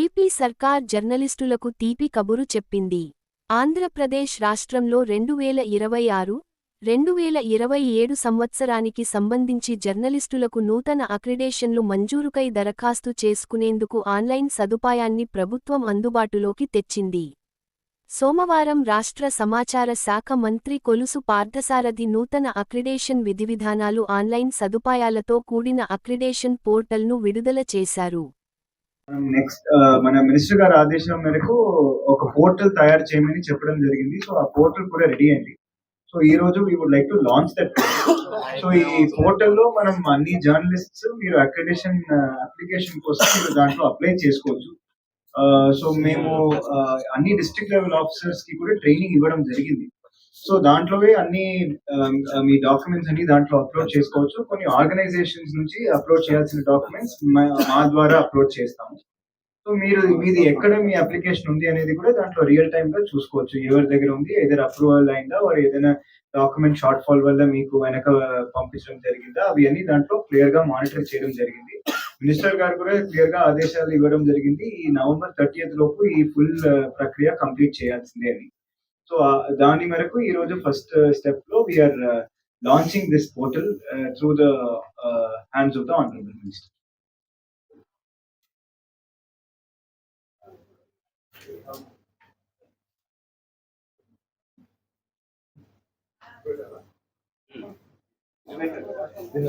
AP సర్కార్ జర్నలిస్టులకు తీపి కబురు చెప్పింది. ఆంధ్రప్రదేశ్ రాష్ట్రంలో రెండు వేల ఇరవై ఆరు రెండు వేల ఇరవై ఏడు సంవత్సరానికి సంబంధించి జర్నలిస్టులకు నూతన అక్రిడేషన్లు మంజూరుకై దరఖాస్తు చేసుకునేందుకు ఆన్లైన్ సదుపాయాన్ని ప్రభుత్వం అందుబాటులోకి తెచ్చింది. సోమవారం రాష్ట్ర సమాచార శాఖ మంత్రి కొలుసు పార్థసారథి నూతన అక్రిడేషన్ విధివిధానాలు ఆన్లైన్ సదుపాయాలతో కూడిన అక్రిడేషన్ పోర్టల్ను విడుదల చేశారు. నెక్స్ట్ మన మినిస్టర్ గారి ఆదేశం మేరకు ఒక పోర్టల్ తయారు చేయమని చెప్పడం జరిగింది. సో ఆ పోర్టల్ కూడా రెడీ అయింది. సో ఈ రోజు we would like to launch that so ఈ పోర్టల్లో మనం అన్ని జర్నలిస్ట్స్ మీరు అక్రిడేషన్ అప్లికేషన్ కోసం మీరు దాంట్లో అప్లై చేసుకోవచ్చు. సో మేము అన్ని డిస్ట్రిక్ట్ లెవెల్ ఆఫీసర్స్కి కూడా ట్రైనింగ్ ఇవ్వడం జరిగింది. సో దాంట్లోవే అన్ని మీ డాక్యుమెంట్స్ అన్ని దాంట్లో అప్లోడ్ చేసుకోవచ్చు. కొన్ని ఆర్గనైజేషన్స్ నుంచి అప్లోడ్ చేయాల్సిన డాక్యుమెంట్స్ మా ద్వారా అప్లోడ్ చేస్తాము. సో మీరు మీది ఎక్కడ మీ అప్లికేషన్ ఉంది అనేది కూడా దాంట్లో రియల్ టైమ్గా చూసుకోవచ్చు. ఎవరి దగ్గర ఉంది ఏదైనా అప్రూవల్ అయిందా వారు ఏదైనా డాక్యుమెంట్ షార్ట్ ఫాల్ వల్ల మీకు వెనక పంపించడం జరిగిందా అవి అన్ని దాంట్లో క్లియర్గా మానిటర్ చేయడం జరిగింది. మినిస్టర్ గారు కూడా క్లియర్గా ఆదేశాలు ఇవ్వడం జరిగింది. ఈ నవంబర్ థర్టీఎత్ లోపు ఈ ఫుల్ ప్రక్రియ కంప్లీట్ చేయాల్సిందే అని. సో దాని మేరకు ఈ రోజు ఫస్ట్ స్టెప్లో we are launching this portal through the hands of the honourable minister speed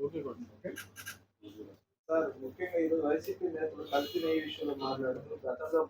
Okay, good. Okay. Sir, ముఖ్యంగా ఈరోజు వైసీపీ నేతలు కలిసి ఈ విషయంలో మాట్లాడుతూ గతంలో